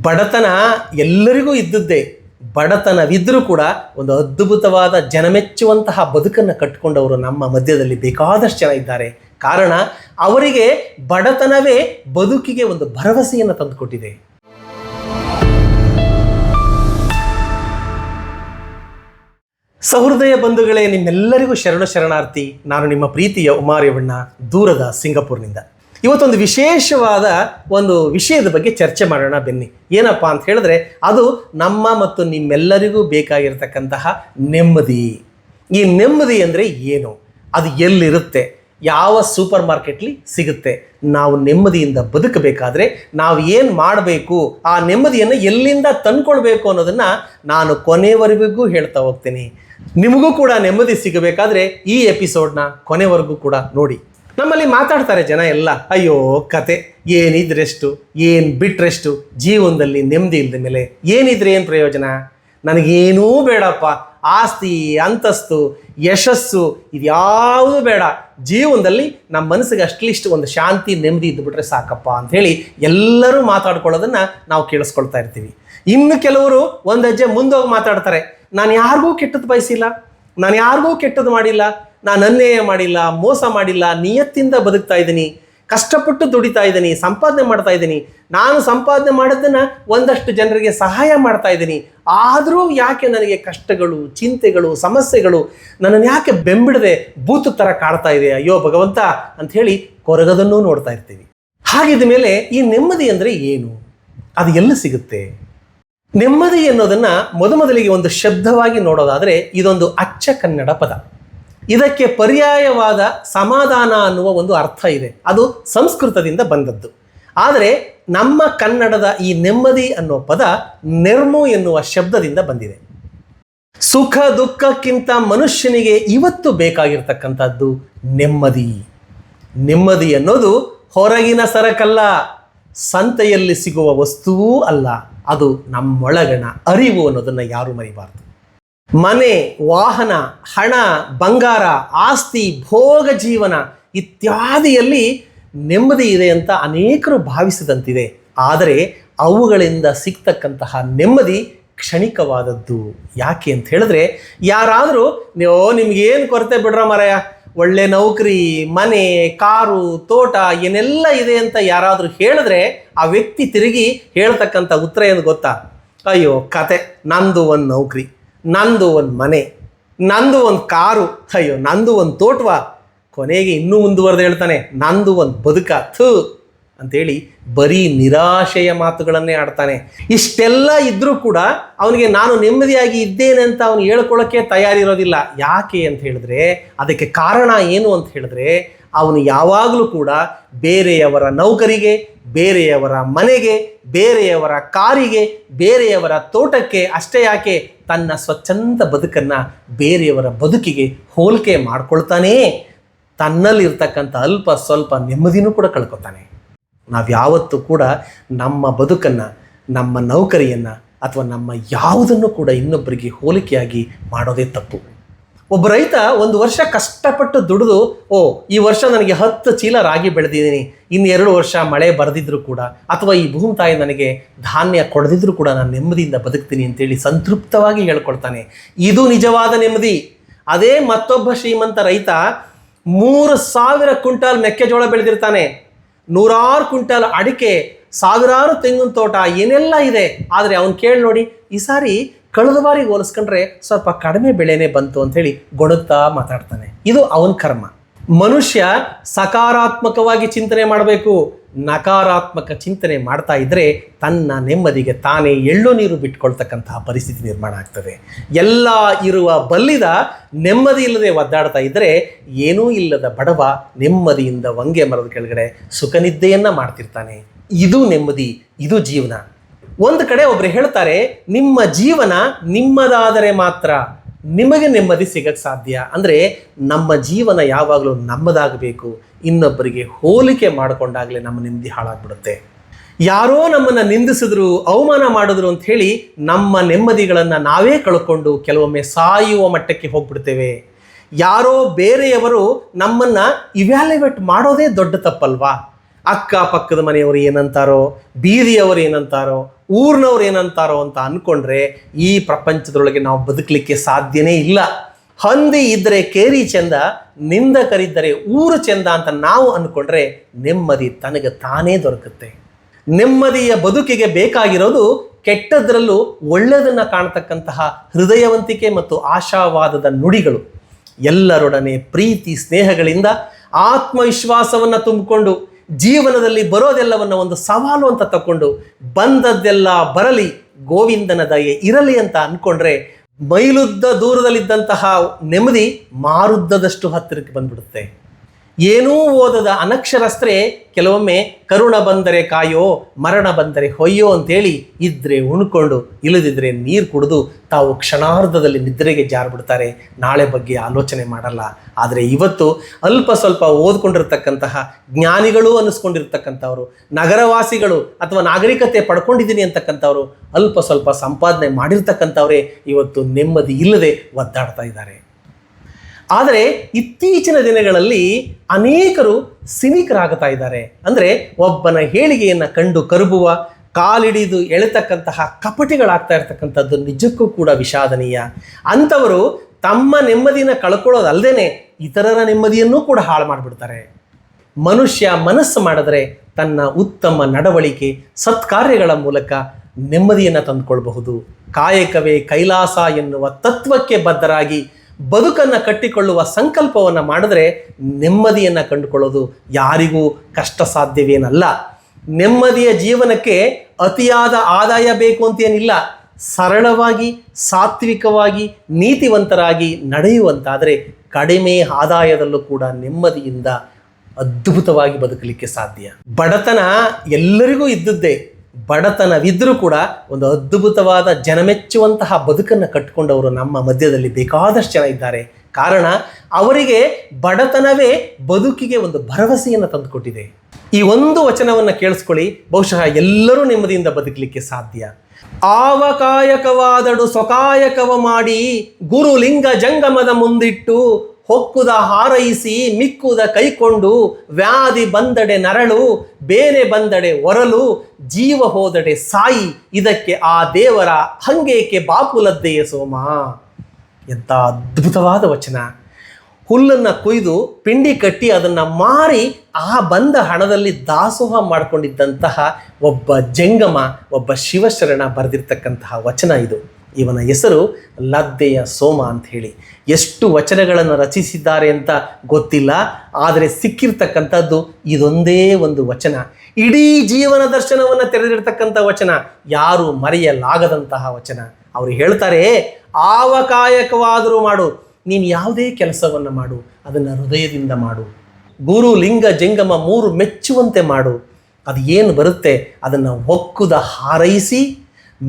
ಬಡತನ ಎಲ್ಲರಿಗೂ ಇದ್ದದ್ದೇ ಬಡತನವಿದ್ದರೂ ಕೂಡ ಒಂದು ಅದ್ಭುತವಾದ ಜನಮೆಚ್ಚುವಂತಹ ಬದುಕನ್ನು ಕಟ್ಟಿಕೊಂಡವರು ನಮ್ಮ ಮಧ್ಯದಲ್ಲಿ ಬೇಕಾದಷ್ಟು ಜನ ಇದ್ದಾರೆ. ಕಾರಣ, ಅವರಿಗೆ ಬಡತನವೇ ಬದುಕಿಗೆ ಒಂದು ಭರವಸೆಯನ್ನು ತಂದುಕೊಟ್ಟಿದೆ. ಸಹೃದಯ ಬಂಧುಗಳೇ, ನಿಮ್ಮೆಲ್ಲರಿಗೂ ಶರಣ ಶರಣಾರ್ಥಿ. ನಾನು ನಿಮ್ಮ ಪ್ರೀತಿಯ ಉಮಾರ್ಯವಣ್ಣ ದೂರದ ಸಿಂಗಪುರ್ನಿಂದ. ಇವತ್ತೊಂದು ವಿಶೇಷವಾದ ಒಂದು ವಿಷಯದ ಬಗ್ಗೆ ಚರ್ಚೆ ಮಾಡೋಣ ಬನ್ನಿ. ಏನಪ್ಪ ಅಂತ ಹೇಳಿದ್ರೆ ಅದು ನಮ್ಮ ಮತ್ತು ನಿಮ್ಮೆಲ್ಲರಿಗೂ ಬೇಕಾಗಿರ್ತಕ್ಕಂತಹ ನೆಮ್ಮದಿ. ಈ ನೆಮ್ಮದಿ ಅಂದರೆ ಏನು? ಅದು ಎಲ್ಲಿರುತ್ತೆ? ಯಾವ ಸೂಪರ್ ಮಾರ್ಕೆಟ್ಲಿ ಸಿಗುತ್ತೆ? ನಾವು ನೆಮ್ಮದಿಯಿಂದ ಬದುಕಬೇಕಾದ್ರೆ ನಾವು ಏನು ಮಾಡಬೇಕು? ಆ ನೆಮ್ಮದಿಯನ್ನು ಎಲ್ಲಿಂದ ತಂದ್ಕೊಳ್ಬೇಕು ಅನ್ನೋದನ್ನು ನಾನು ಕೊನೆವರೆಗೂ ಹೇಳ್ತಾ ಹೋಗ್ತೀನಿ. ನಿಮಗೂ ಕೂಡ ನೆಮ್ಮದಿ ಸಿಗಬೇಕಾದ್ರೆ ಈ ಎಪಿಸೋಡ್ನ ಕೊನೆವರೆಗೂ ಕೂಡ ನೋಡಿ. ನಮ್ಮಲ್ಲಿ ಮಾತಾಡ್ತಾರೆ ಜನ ಎಲ್ಲ, ಅಯ್ಯೋ, ಕತೆ, ಏನಿದ್ರೆಷ್ಟು, ಏನು ಬಿಟ್ರೆಷ್ಟು, ಜೀವನದಲ್ಲಿ ನೆಮ್ಮದಿ ಇಲ್ಲದ ಮೇಲೆ ಏನಿದ್ರೆ ಏನು ಪ್ರಯೋಜನ? ನನಗೇನೂ ಬೇಡಪ್ಪ, ಆಸ್ತಿ, ಅಂತಸ್ತು, ಯಶಸ್ಸು, ಇದ್ಯಾವುದೂ ಬೇಡ. ಜೀವನದಲ್ಲಿ ನಮ್ಮ ಮನಸ್ಸಿಗೆ ಅಟ್ಲೀಸ್ಟ್ ಒಂದು ಶಾಂತಿ, ನೆಮ್ಮದಿ ಇದ್ದುಬಿಟ್ರೆ ಸಾಕಪ್ಪ ಅಂಥೇಳಿ ಎಲ್ಲರೂ ಮಾತಾಡ್ಕೊಳ್ಳೋದನ್ನು ನಾವು ಕೇಳಿಸ್ಕೊಳ್ತಾ ಇರ್ತೀವಿ. ಇನ್ನು ಕೆಲವರು ಒಂದು ಹೆಜ್ಜೆ ಮುಂದೋಗಿ ಮಾತಾಡ್ತಾರೆ, ನಾನು ಯಾರಿಗೂ ಕೆಟ್ಟದ್ದು ಬಯಸಿಲ್ಲ, ನಾನು ಯಾರಿಗೂ ಕೆಟ್ಟದ್ದು ಮಾಡಿಲ್ಲ ನಾನು ಅನ್ಯಾಯ ಮಾಡಿಲ್ಲ, ಮೋಸ ಮಾಡಿಲ್ಲ, ನಿಯತ್ತಿಂದ ಬದುಕ್ತಾ ಇದ್ದೀನಿ, ಕಷ್ಟಪಟ್ಟು ದುಡಿತಾ ಇದ್ದೀನಿ, ಸಂಪಾದನೆ ಮಾಡ್ತಾ ಇದ್ದೀನಿ. ನಾನು ಸಂಪಾದನೆ ಮಾಡೋದನ್ನು ಒಂದಷ್ಟು ಜನರಿಗೆ ಸಹಾಯ ಮಾಡ್ತಾ ಇದ್ದೀನಿ. ಆದರೂ ಯಾಕೆ ನನಗೆ ಕಷ್ಟಗಳು, ಚಿಂತೆಗಳು, ಸಮಸ್ಯೆಗಳು ನನ್ನನ್ನು ಯಾಕೆ ಬೆಂಬಿಡದೆ ಬೂತು ಥರ ಕಾಡ್ತಾ ಇದೆ ಅಯ್ಯೋ ಭಗವಂತ ಅಂತ ಹೇಳಿ ಕೊರಗದನ್ನೂ ನೋಡ್ತಾ ಇರ್ತೀವಿ. ಹಾಗಿದ ಮೇಲೆ ಈ ನೆಮ್ಮದಿ ಅಂದರೆ ಏನು? ಅದು ಎಲ್ಲ ಸಿಗುತ್ತೆ? ನೆಮ್ಮದಿ ಅನ್ನೋದನ್ನು ಮೊದಮೊದಲಿಗೆ ಒಂದು ಶಬ್ದವಾಗಿ ನೋಡೋದಾದರೆ ಇದೊಂದು ಅಚ್ಚ ಕನ್ನಡ ಪದ. ಇದಕ್ಕೆ ಪರ್ಯಾಯವಾದ ಸಮಾಧಾನ ಅನ್ನುವ ಒಂದು ಅರ್ಥ ಇದೆ. ಅದು ಸಂಸ್ಕೃತದಿಂದ ಬಂದದ್ದು. ಆದರೆ ನಮ್ಮ ಕನ್ನಡದ ಈ ನೆಮ್ಮದಿ ಅನ್ನೋ ಪದ ನೆರ್ಮು ಎನ್ನುವ ಶಬ್ದದಿಂದ ಬಂದಿದೆ. ಸುಖ ದುಃಖಕ್ಕಿಂತ ಮನುಷ್ಯನಿಗೆ ಇವತ್ತು ಬೇಕಾಗಿರ್ತಕ್ಕಂಥದ್ದು ನೆಮ್ಮದಿ. ನೆಮ್ಮದಿ ಅನ್ನೋದು ಹೊರಗಿನ ಸರಕಲ್ಲ. ಸಂತೆಯಲ್ಲಿ ಸಿಗುವ ವಸ್ತುವೂ ಅಲ್ಲ. ಅದು ನಮ್ಮೊಳಗಣ ಅರಿವು ಅನ್ನೋದನ್ನು ಯಾರು ಮರಿಬಾರ್ದು. ಮನೆ, ವಾಹನ, ಹಣ, ಬಂಗಾರ, ಆಸ್ತಿ, ಭೋಗ ಜೀವನ ಇತ್ಯಾದಿಯಲ್ಲಿ ನೆಮ್ಮದಿ ಇದೆ ಅಂತ ಅನೇಕರು ಭಾವಿಸಿದಂತಿದೆ. ಆದರೆ ಅವುಗಳಿಂದ ಸಿಗ್ತಕ್ಕಂತಹ ನೆಮ್ಮದಿ ಕ್ಷಣಿಕವಾದದ್ದು. ಯಾಕೆ ಅಂತ ಹೇಳಿದ್ರೆ, ಯಾರಾದರೂ ನೀವು ನಿಮ್ಗೇನು ಕೊರತೆ ಬಿಡ್ರ ಮರಯ? ಒಳ್ಳೆ ನೌಕರಿ, ಮನೆ, ಕಾರು, ತೋಟ, ಏನೆಲ್ಲ ಇದೆ ಅಂತ ಯಾರಾದರೂ ಹೇಳಿದ್ರೆ, ಆ ವ್ಯಕ್ತಿ ತಿರುಗಿ ಹೇಳ್ತಕ್ಕಂಥ ಉತ್ತರ ಏನು ಗೊತ್ತಾ? ಅಯ್ಯೋ, ಕತೆ. ನಂದು ಒಂದು ನೌಕರಿ. ನಂದು ಒಂದು ಮನೆ, ನಂದು ಒಂದು ಕಾರು, ಅಯ್ಯೋ, ನಂದು ಒಂದು ತೋಟವ. ಕೊನೆಗೆ ಇನ್ನೂ ಮುಂದುವರೆದು ಹೇಳ್ತಾನೆ, ನಂದು ಒಂದು ಬದುಕ, ಥು ಅಂತೇಳಿ ಬರೀ ನಿರಾಶೆಯ ಮಾತುಗಳನ್ನೇ ಆಡ್ತಾನೆ. ಇಷ್ಟೆಲ್ಲ ಇದ್ದರೂ ಕೂಡ ಅವನಿಗೆ ನಾನು ನೆಮ್ಮದಿಯಾಗಿ ಇದ್ದೇನೆ ಅಂತ ಅವನು ಹೇಳ್ಕೊಳ್ಳೋಕ್ಕೆ ತಯಾರಿರೋದಿಲ್ಲ. ಯಾಕೆ ಅಂತ ಹೇಳಿದ್ರೆ, ಅದಕ್ಕೆ ಕಾರಣ ಏನು ಅಂತ ಹೇಳಿದ್ರೆ ಅವನು ಯಾವಾಗಲೂ ಕೂಡ ಬೇರೆಯವರ ನೌಕರಿಗೆ, ಬೇರೆಯವರ ಮನೆಗೆ, ಬೇರೆಯವರ ಕಾರಿಗೆ, ಬೇರೆಯವರ ತೋಟಕ್ಕೆ ಅಷ್ಟೇ ಯಾಕೆ ತನ್ನ ಸ್ವಚ್ಛಂದ ಬದುಕನ್ನು ಬೇರೆಯವರ ಬದುಕಿಗೆ ಹೋಲಿಕೆ ಮಾಡ್ಕೊಳ್ತಾನೇ. ತನ್ನಲ್ಲಿರ್ತಕ್ಕಂಥ ಅಲ್ಪ ಸ್ವಲ್ಪ ನೆಮ್ಮದಿನೂ ಕೂಡ ಕಳ್ಕೊತಾನೆ. ನಾವು ಯಾವತ್ತೂ ಕೂಡ ನಮ್ಮ ಬದುಕನ್ನು, ನಮ್ಮ ನೌಕರಿಯನ್ನು ಅಥವಾ ನಮ್ಮ ಯಾವುದನ್ನು ಕೂಡ ಇನ್ನೊಬ್ಬರಿಗೆ ಹೋಲಿಕೆಯಾಗಿ ಮಾಡೋದೇ ತಪ್ಪು. ಒಬ್ಬ ರೈತ ಒಂದು ವರ್ಷ ಕಷ್ಟಪಟ್ಟು ದುಡಿದು, ಓ, ಈ ವರ್ಷ ನನಗೆ ಹತ್ತು ಚೀಲ ರಾಗಿ ಬೆಳೆದಿದ್ದೀನಿ, ಇನ್ನು ಎರಡು ವರ್ಷ ಮಳೆ ಬರೆದಿದ್ರು ಕೂಡ, ಅಥವಾ ಈ ಭೂಮಿ ತಾಯಿ ನನಗೆ ಧಾನ್ಯ ಕೊಡದಿದ್ರೂ ಕೂಡ ನಾನು ನೆಮ್ಮದಿಯಿಂದ ಬದುಕ್ತೀನಿ ಅಂತೇಳಿ ಸಂತೃಪ್ತವಾಗಿ ಹೇಳ್ಕೊಳ್ತಾನೆ. ಇದು ನಿಜವಾದ ನೆಮ್ಮದಿ. ಅದೇ ಮತ್ತೊಬ್ಬ ಶ್ರೀಮಂತ ರೈತ ಮೂರು ಸಾವಿರ ಕ್ವಿಂಟಾಲ್ ಮೆಕ್ಕೆಜೋಳ ಬೆಳೆದಿರ್ತಾನೆ. ನೂರಾರು ಕ್ವಿಂಟಾಲ್ ಅಡಿಕೆ, ಸಾವಿರಾರು ತೆಂಗಿನ ತೋಟ ಏನೆಲ್ಲ ಇದೆ, ಆದರೆ ಅವನು ಕೇಳಿ ನೋಡಿ, ಈ ಸಾರಿ ಕಳೆದ ಬಾರಿ ಹೋಲಿಸ್ಕೊಂಡ್ರೆ ಸ್ವಲ್ಪ ಕಡಿಮೆ ಬೆಳೆನೇ ಬಂತು ಅಂತ ಹೇಳಿ ಗೊಡುತ್ತಾ ಮಾತಾಡ್ತಾನೆ. ಇದು ಅವನ ಕರ್ಮ. ಮನುಷ್ಯ ಸಕಾರಾತ್ಮಕವಾಗಿ ಚಿಂತನೆ ಮಾಡಬೇಕು, ನಕಾರಾತ್ಮಕ ಚಿಂತನೆ ಮಾಡ್ತಾ ಇದ್ದರೆ ತನ್ನ ನೆಮ್ಮದಿಗೆ ತಾನೇ ಎಳ್ಳು ನೀರು ಬಿಟ್ಕೊಳ್ತಕ್ಕಂತಹ ಪರಿಸ್ಥಿತಿ ನಿರ್ಮಾಣ ಆಗ್ತದೆ. ಎಲ್ಲ ಇರುವ ಬಲ್ಲಿದ ನೆಮ್ಮದಿ ಇಲ್ಲದೆ ಒದ್ದಾಡ್ತಾ ಇದ್ದರೆ ಏನೂ ಇಲ್ಲದ ಬಡವ ನೆಮ್ಮದಿಯಿಂದ ವಂಗೆ ಮರದ ಕೆಳಗಡೆ ಸುಖನಿದ್ದೆಯನ್ನ ಮಾಡ್ತಿರ್ತಾನೆ. ಇದು ನೆಮ್ಮದಿ, ಇದು ಜೀವನ. ಒಂದು ಕಡೆ ಒಬ್ರು ಹೇಳ್ತಾರೆ, ನಿಮ್ಮ ಜೀವನ ನಿಮ್ಮದಾದರೆ ಮಾತ್ರ ನಿಮಗೆ ನೆಮ್ಮದಿ ಸಿಗಕ್ಕೆ ಸಾಧ್ಯ. ಅಂದರೆ ನಮ್ಮ ಜೀವನ ಯಾವಾಗಲೂ ನಮ್ಮದಾಗಬೇಕು. ಇನ್ನೊಬ್ಬರಿಗೆ ಹೋಲಿಕೆ ಮಾಡಿಕೊಂಡಾಗಲೇ ನಮ್ಮ ನೆಮ್ಮದಿ ಹಾಳಾಗ್ಬಿಡುತ್ತೆ. ಯಾರೋ ನಮ್ಮನ್ನು ನಿಂದಿಸಿದ್ರು, ಅವಮಾನ ಮಾಡಿದ್ರು ಅಂತ ಹೇಳಿ ನಮ್ಮ ನೆಮ್ಮದಿಗಳನ್ನು ನಾವೇ ಕಳ್ಕೊಂಡು ಕೆಲವೊಮ್ಮೆ ಸಾಯುವ ಮಟ್ಟಕ್ಕೆ ಹೋಗ್ಬಿಡ್ತೇವೆ. ಯಾರೋ ಬೇರೆಯವರು ನಮ್ಮನ್ನು ಇವ್ಯಾಲ್ಯುವೇಟ್ ಮಾಡೋದೇ ದೊಡ್ಡ ತಪ್ಪಲ್ವಾ? ಅಕ್ಕಪಕ್ಕದ ಮನೆಯವರು ಏನಂತಾರೋ, ಬೀದಿಯವರು ಏನಂತಾರೋ ಊರ್ನವ್ರು ಏನಂತಾರೋ ಅಂತ ಅನ್ಕೊಂಡ್ರೆ ಈ ಪ್ರಪಂಚದೊಳಗೆ ನಾವು ಬದುಕಲಿಕ್ಕೆ ಸಾಧ್ಯನೇ ಇಲ್ಲ. ಹಂದಿ ಇದ್ರೆ ಕೇರಿ ಚಂದ ಕರಿದ್ದರೆ ಊರು ಚಂದ ಅಂತ ನಾವು ಅನ್ಕೊಂಡ್ರೆ ನೆಮ್ಮದಿ ತನಗೆ ತಾನೇ ದೊರಕುತ್ತೆ. ನೆಮ್ಮದಿಯ ಬದುಕಿಗೆ ಬೇಕಾಗಿರೋದು ಕೆಟ್ಟದ್ರಲ್ಲೂ ಒಳ್ಳೆಯದನ್ನು ಕಾಣತಕ್ಕಂತಹ ಹೃದಯವಂತಿಕೆ ಮತ್ತು ಆಶಾವಾದದ ನುಡಿಗಳು. ಎಲ್ಲರೊಡನೆ ಪ್ರೀತಿ, ಸ್ನೇಹಗಳಿಂದ ಆತ್ಮವಿಶ್ವಾಸವನ್ನು ತುಂಬಿಕೊಂಡು ಜೀವನದಲ್ಲಿ ಬರೋದೆಲ್ಲವನ್ನು ಒಂದು ಸವಾಲು ಅಂತ ತಕೊಂಡು ಬಂದದ್ದೆಲ್ಲ ಬರಲಿ, ಗೋವಿಂದನ ದಯೆ ಇರಲಿ ಅಂತ ಅಂದ್ಕೊಂಡ್ರೆ ಮೈಲುದ್ದ ದೂರದಲ್ಲಿದ್ದಂತಹ ನೆಮ್ಮದಿ ಮಾರುದ್ದದಷ್ಟು ಹತ್ತಿರಕ್ಕೆ ಬಂದ್ಬಿಡುತ್ತೆ. ಏನೂ ಓದದ ಅನಕ್ಷರಸ್ಥರೇ ಕೆಲವೊಮ್ಮೆ ಕರುಣ ಬಂದರೆ ಕಾಯೋ, ಮರಣ ಬಂದರೆ ಹೊಯ್ಯೋ ಅಂತೇಳಿ ಇದ್ರೆ ಉಣ್ಕೊಂಡು ಇಲ್ಲದಿದ್ದರೆ ನೀರು ಕುಡಿದು ತಾವು ಕ್ಷಣಾರ್ಧದಲ್ಲಿ ನಿದ್ರೆಗೆ ಜಾರ್ಬಿಡ್ತಾರೆ. ನಾಳೆ ಬಗ್ಗೆ ಆಲೋಚನೆ ಮಾಡಲ್ಲ. ಆದರೆ ಇವತ್ತು ಅಲ್ಪ ಸ್ವಲ್ಪ ಓದ್ಕೊಂಡಿರ್ತಕ್ಕಂತಹ ಜ್ಞಾನಿಗಳು ಅನ್ನಿಸ್ಕೊಂಡಿರ್ತಕ್ಕಂಥವ್ರು ನಗರವಾಸಿಗಳು ಅಥವಾ ನಾಗರಿಕತೆ ಪಡ್ಕೊಂಡಿದ್ದೀನಿ ಅಂತಕ್ಕಂಥವ್ರು ಅಲ್ಪ ಸ್ವಲ್ಪ ಸಂಪಾದನೆ ಮಾಡಿರ್ತಕ್ಕಂಥವ್ರೇ ಇವತ್ತು ನೆಮ್ಮದಿ ಇಲ್ಲದೆ ಒದ್ದಾಡ್ತಾ ಇದ್ದಾರೆ. ಆದರೆ ಇತ್ತೀಚಿನ ದಿನಗಳಲ್ಲಿ ಅನೇಕರು ಸಿನಿಕರಾಗ್ತಾ ಇದ್ದಾರೆ. ಅಂದರೆ ಒಬ್ಬನ ಹೇಳಿಗೆಯನ್ನು ಕಂಡು ಕರುಬುವ, ಕಾಲಿಡಿದು ಎಳೆತಕ್ಕಂತಹ ಕಪಟಿಗಳಾಗ್ತಾ ಇರ್ತಕ್ಕಂಥದ್ದು ನಿಜಕ್ಕೂ ಕೂಡ ವಿಷಾದನೀಯ. ಅಂಥವರು ತಮ್ಮ ನೆಮ್ಮದಿನ ಕಳ್ಕೊಳ್ಳೋದಲ್ಲದೇ ಇತರರ ನೆಮ್ಮದಿಯನ್ನೂ ಕೂಡ ಹಾಳು ಮಾಡಿಬಿಡ್ತಾರೆ. ಮನುಷ್ಯ ಮನಸ್ಸು ಮಾಡಿದ್ರೆ ತನ್ನ ಉತ್ತಮ ನಡವಳಿಕೆ, ಸತ್ಕಾರ್ಯಗಳ ಮೂಲಕ ನೆಮ್ಮದಿಯನ್ನು ತಂದುಕೊಳ್ಬಹುದು. ಕಾಯಕವೇ ಕೈಲಾಸ ಎನ್ನುವ ತತ್ವಕ್ಕೆ ಬದ್ಧರಾಗಿ ಬದುಕನ್ನು ಕಟ್ಟಿಕೊಳ್ಳುವ ಸಂಕಲ್ಪವನ್ನು ಮಾಡಿದ್ರೆ ನೆಮ್ಮದಿಯನ್ನು ಕಂಡುಕೊಳ್ಳೋದು ಯಾರಿಗೂ ಕಷ್ಟ ಸಾಧ್ಯವೇನಲ್ಲ ನೆಮ್ಮದಿಯ ಜೀವನಕ್ಕೆ ಅತಿಯಾದ ಆದಾಯ ಬೇಕು ಅಂತೇನಿಲ್ಲ. ಸರಳವಾಗಿ, ಸಾತ್ವಿಕವಾಗಿ, ನೀತಿವಂತರಾಗಿ ನಡೆಯುವಂತಾದರೆ ಕಡಿಮೆ ಆದಾಯದಲ್ಲೂ ಕೂಡ ನೆಮ್ಮದಿಯಿಂದ ಅದ್ಭುತವಾಗಿ ಬದುಕಲಿಕ್ಕೆ ಸಾಧ್ಯ. ಬಡತನ ಎಲ್ಲರಿಗೂ ಇದ್ದದ್ದೇ. ಬಡತನವಿದ್ದರೂ ಕೂಡ ಒಂದು ಅದ್ಭುತವಾದ ಜನಮೆಚ್ಚುವಂತಹ ಬದುಕನ್ನು ಕಟ್ಟಿಕೊಂಡವರು ನಮ್ಮ ಮಧ್ಯದಲ್ಲಿ ಬೇಕಾದಷ್ಟು ಜನ ಇದ್ದಾರೆ. ಕಾರಣ, ಅವರಿಗೆ ಬಡತನವೇ ಬದುಕಿಗೆ ಒಂದು ಭರವಸೆಯನ್ನು ತಂದುಕೊಟ್ಟಿದೆ. ಈ ಒಂದು ವಚನವನ್ನು ಕೇಳಿಸ್ಕೊಳ್ಳಿ. ಬಹುಶಃ ಎಲ್ಲರೂ ನೆಮ್ಮದಿಯಿಂದ ಬದುಕಲಿಕ್ಕೆ ಸಾಧ್ಯ. ಆವಕಾಯಕವಾದಡು ಸ್ವಕಾಯಕವ ಮಾಡಿ ಗುರುಲಿಂಗ ಜಂಗಮದ ಮುಂದಿಟ್ಟು ಹೊಕ್ಕುದ ಹಾರೈಸಿ ಮಿಕ್ಕುದ ಕೈಕೊಂಡು ವ್ಯಾಧಿ ಬಂದಡೆ ನರಳು, ಬೇರೆ ಬಂದಡೆ ಒರಲು, ಜೀವ ಹೋದಡೆ ಸಾಯಿ, ಇದಕ್ಕೆ ಆ ದೇವರ ಹಂಗೇಕೆ ಬಾಪುಲದ್ದೆಯ ಸೋಮ? ಎಂಥ ಅದ್ಭುತವಾದ ವಚನ. ಹುಲ್ಲನ್ನು ಕೊಯ್ದು ಪಿಂಡಿ ಕಟ್ಟಿ ಅದನ್ನು ಮಾರಿ ಆ ಬಂದ ಹಣದಲ್ಲಿ ದಾಸೋಹ ಮಾಡಿಕೊಂಡಿದ್ದಂತಹ ಒಬ್ಬ ಜಂಗಮ, ಒಬ್ಬ ಶಿವಶರಣ ಬರೆದಿರ್ತಕ್ಕಂತಹ ವಚನ ಇದು. ಇವನ ಹೆಸರು ಲದ್ದೆಯ ಸೋಮ ಅಂತ ಹೇಳಿ. ಎಷ್ಟು ವಚನಗಳನ್ನು ರಚಿಸಿದ್ದಾರೆ ಅಂತ ಗೊತ್ತಿಲ್ಲ, ಆದರೆ ಸಿಕ್ಕಿರ್ತಕ್ಕಂಥದ್ದು ಇದೊಂದೇ ಒಂದು ವಚನ. ಇಡೀ ಜೀವನ ದರ್ಶನವನ್ನು ತೆರೆದಿರ್ತಕ್ಕಂಥ ವಚನ, ಯಾರು ಮರೆಯಲಾಗದಂತಹ ವಚನ. ಅವರು ಹೇಳ್ತಾರೆ, ಆವಕಾಯಕವಾದರೂ ಮಾಡು, ನೀನು ಯಾವುದೇ ಕೆಲಸವನ್ನು ಮಾಡು, ಅದನ್ನು ಹೃದಯದಿಂದ ಮಾಡು. ಗುರು ಲಿಂಗ ಜಂಗಮ ಮೂರು ಮೆಚ್ಚುವಂತೆ ಮಾಡು. ಅದು ಏನು ಬರುತ್ತೆ? ಅದನ್ನು ಒಕ್ಕುದ ಹಾರೈಸಿ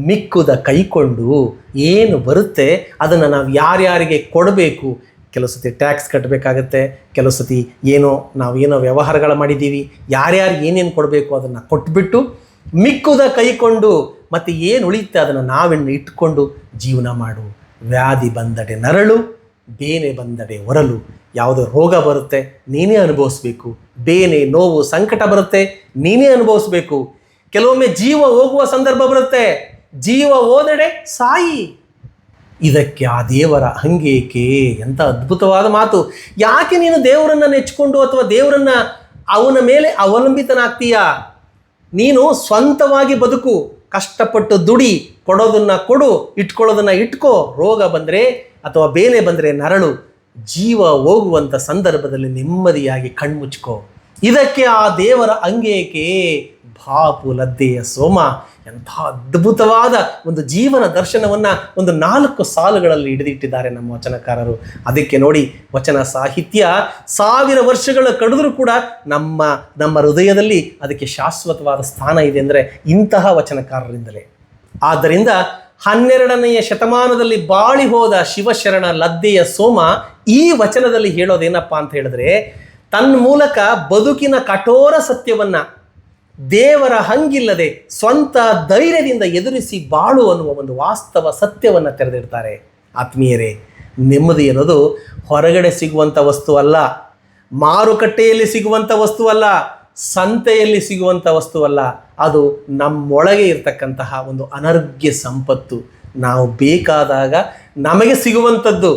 ಮಿಕ್ಕುದ ಕೈಕೊಂಡು ಏನು ಬರುತ್ತೆ ಅದನ್ನು ನಾವು ಯಾರ್ಯಾರಿಗೆ ಕೊಡಬೇಕು? ಕೆಲವು ಸತಿ ಟ್ಯಾಕ್ಸ್ ಕಟ್ಟಬೇಕಾಗತ್ತೆ ಕೆಲವು ಸತಿ ಏನೋ ನಾವು ಏನೋ ವ್ಯವಹಾರಗಳು ಮಾಡಿದ್ದೀವಿ ಯಾರ್ಯಾರು ಏನೇನು ಕೊಡಬೇಕು ಅದನ್ನು ಕೊಟ್ಬಿಟ್ಟು ಮಿಕ್ಕುದ ಕೈಕೊಂಡು ಮತ್ತು ಏನು ಉಳಿಯುತ್ತೆ ಅದನ್ನು ನಾವೆಣ್ಣು ಇಟ್ಕೊಂಡು ಜೀವನ ಮಾಡು. ವ್ಯಾಧಿ ಬಂದಡೆ ನರಳು, ಬೇನೆ ಬಂದಡೆ ಹೊರಲು ಯಾವುದೋ ರೋಗ ಬರುತ್ತೆ, ನೀನೇ ಅನುಭವಿಸ್ಬೇಕು. ಬೇನೆ ನೋವು, ಸಂಕಟ ಬರುತ್ತೆ, ನೀನೇ ಅನುಭವಿಸ್ಬೇಕು. ಕೆಲವೊಮ್ಮೆ ಜೀವ ಹೋಗುವ ಸಂದರ್ಭ ಬರುತ್ತೆ. ಜೀವ ಓದಡೆ ಸಾಯಿ. ಇದಕ್ಕೆ ಆ ದೇವರ ಹಂಗೇಕೆ? ಎಂಥ ಅದ್ಭುತವಾದ ಮಾತು. ಯಾಕೆ ನೀನು ದೇವರನ್ನ ನೆಚ್ಚಿಕೊಂಡು ಅಥವಾ ದೇವರನ್ನ ಅವನ ಮೇಲೆ ಅವಲಂಬಿತನಾಗ್ತೀಯ? ನೀನು ಸ್ವಂತವಾಗಿ ಬದುಕು, ಕಷ್ಟಪಟ್ಟು ದುಡಿ, ಕೊಡೋದನ್ನ ಕೊಡು, ಇಟ್ಕೊಳ್ಳೋದನ್ನ ಇಟ್ಕೋ, ರೋಗ ಬಂದರೆ ಅಥವಾ ಬೇನೆ ಬಂದರೆ ನರಳು, ಜೀವ ಹೋಗುವಂಥ ಸಂದರ್ಭದಲ್ಲಿ ನೆಮ್ಮದಿಯಾಗಿ ಕಣ್ಮುಚ್ಕೋ. ಇದಕ್ಕೆ ಆ ದೇವರ ಅಂಗೇಕೆ ಭಾಪು ಲದ್ದೆಯ ಸೋಮ, ಎಂಥ ಅದ್ಭುತವಾದ ಒಂದು ಜೀವನ ದರ್ಶನವನ್ನ ಒಂದು ನಾಲ್ಕು ಸಾಲುಗಳಲ್ಲಿ ಹಿಡಿದಿಟ್ಟಿದ್ದಾರೆ ನಮ್ಮ ವಚನಕಾರರು. ಅದಕ್ಕೆ ನೋಡಿ, ವಚನ ಸಾಹಿತ್ಯ ಸಾವಿರ ವರ್ಷಗಳ ಕಡಿದ್ರೂ ಕೂಡ ನಮ್ಮ ನಮ್ಮ ಹೃದಯದಲ್ಲಿ ಅದಕ್ಕೆ ಶಾಶ್ವತವಾದ ಸ್ಥಾನ ಇದೆ ಅಂದರೆ ಇಂತಹ ವಚನಕಾರರಿಂದಲೇ. ಆದ್ದರಿಂದ ಹನ್ನೆರಡನೆಯ ಶತಮಾನದಲ್ಲಿ ಬಾಳಿ ಹೋದ ಶಿವಶರಣ, ಲದ್ದೆಯ ಸೋಮ ಈ ವಚನದಲ್ಲಿ ಹೇಳೋದೇನಪ್ಪ ಅಂತ ಹೇಳಿದ್ರೆ ತನ್ನ ಮೂಲಕ ಬದುಕಿನ ಕಠೋರ ಸತ್ಯವನ್ನ ದೇವರ ಹಂಗಿಲ್ಲದೆ ಸ್ವಂತ ಧೈರ್ಯದಿಂದ ಎದುರಿಸಿ ಬಾಳು ಅನ್ನುವ ಒಂದು ವಾಸ್ತವ ಸತ್ಯವನ್ನು ತೆರೆದಿಡ್ತಾರೆ. ಆತ್ಮೀಯರೇ, ನೆಮ್ಮದಿ ಅನ್ನೋದು ಹೊರಗಡೆ ಸಿಗುವಂಥ ವಸ್ತು ಅಲ್ಲ, ಮಾರುಕಟ್ಟೆಯಲ್ಲಿ ಸಿಗುವಂಥ ವಸ್ತು ಅಲ್ಲ, ಸಂತೆಯಲ್ಲಿ ಸಿಗುವಂಥ ವಸ್ತು ಅಲ್ಲ, ಅದು ನಮ್ಮೊಳಗೆ ಇರತಕ್ಕಂತಹ ಒಂದು ಅನರ್ಘ್ಯ ಸಂಪತ್ತು. ನಾವು ಬೇಕಾದಾಗ ನಮಗೆ ಸಿಗುವಂಥದ್ದು,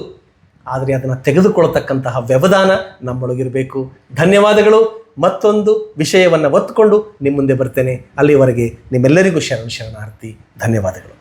ಆದರೆ ಅದನ್ನು ತೆಗೆದುಕೊಳ್ತಕ್ಕಂತಹ ವ್ಯವಧಾನ ನಮ್ಮೊಳಗಿರಬೇಕು. ಧನ್ಯವಾದಗಳು. ಮತ್ತೊಂದು ವಿಷಯವನ್ನು ಒತ್ತುಕೊಂಡು ನಿಮ್ಮ ಮುಂದೆ ಬರ್ತೇನೆ. ಅಲ್ಲಿವರೆಗೆ ನಿಮ್ಮೆಲ್ಲರಿಗೂ ಶರಣ ಶರಣಾರ್ಥಿ. ಧನ್ಯವಾದಗಳು.